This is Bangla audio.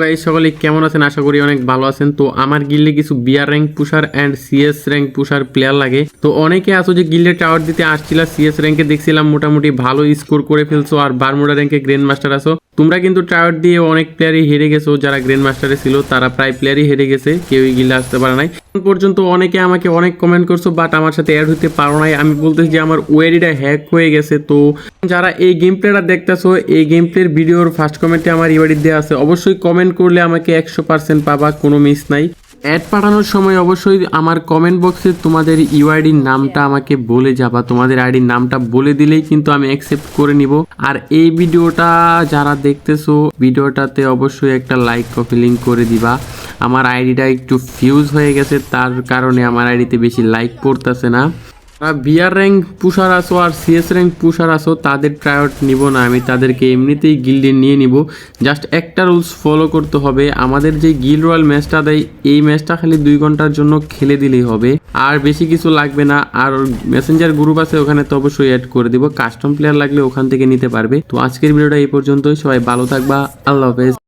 গাইস সকলে কেমন আছেন? আশা করি অনেক ভালো আছেন। তো আমার গিল্ডে কিছু BR rank pusher and CS rank pusher player লাগে। তো অনেকে আছো যে গিল্ডে টাওয়ার দিতে আসছিল সিএস র্যাঙ্কে দেখছিলাম, মোটামুটি ভালো স্কোর করে ফেলছো আর বারমোডা র্যাঙ্কে গ্র্যান্ড মাস্টার আছো। তোমরা কিন্তু টাওয়ার দিয়ে অনেক প্লেয়ারই হেরে গেছো, যারা গ্র্যান্ড মাস্টারে ছিল, তারা প্রায় প্লেয়ারই হেরে গেছে, কেউই গিল্ডে আসতে পারে নাই। পর্যন্ত অনেকে আমাকে অনেক কমেন্ট করছ বাট আমার সাথে অ্যাড হতে পারো নাই। আমি বলতেছি যে আমার ওয়েডিটা হ্যাক হয়ে গেছে, তো যারা এই গেম প্লেটা দেখতেছো, এই গেম প্লের ভিডিওর ফার্স্ট কমেন্টে আমার ইউআইডি দেওয়া আছে। অবশ্যই কমেন্ট করলে আমাকে একশো পার্সেন্ট পাবা, কোনো মিস নাই। অ্যাড পাঠানোর সময় অবশ্যই আমার কমেন্ট বক্সে তোমাদের ইউআইডির নামটা আমাকে বলে যাবা তোমাদের আইডির নামটা বলে দিলেই কিন্তু আমি অ্যাকসেপ্ট করে নিব। আর এই ভিডিওটা যারা দেখতেছো, ভিডিওটাতে অবশ্যই একটা লাইক কপি লিঙ্ক করে দিবা। আমার আইডিটা একটু ফিউজ হয়ে গেছে, তার কারণে আমার আইডিতে বেশি লাইক পড়তেছে না। বিয়ার র্যাঙ্ক পুষার আসো আর সিএস র্যাঙ্ক পুষার আসো তাদের ট্রায়ট নিব না, আমি তাদেরকে এমনিতেই গিল্ডে নিয়ে নিব। জাস্ট একটা রুলস ফলো করতে হবে, আমাদের যে গিল রয়্যাল ম্যাচটা দেয়, এই ম্যাচটা খালি দুই ঘণ্টার জন্য খেলে দিলেই হবে। আর বেশি কিছু লাগবে না, আর মেসেঞ্জার গ্রুপ আছে, ওখানে তো অবশ্যই অ্যাড করে দিব। কাস্টম প্লেয়ার লাগলে ওখান থেকে নিতে পারবে। তো আজকের ভিডিওটা এই পর্যন্তই, সবাই ভালো থাকবা, আল্লাহ হাফেজ।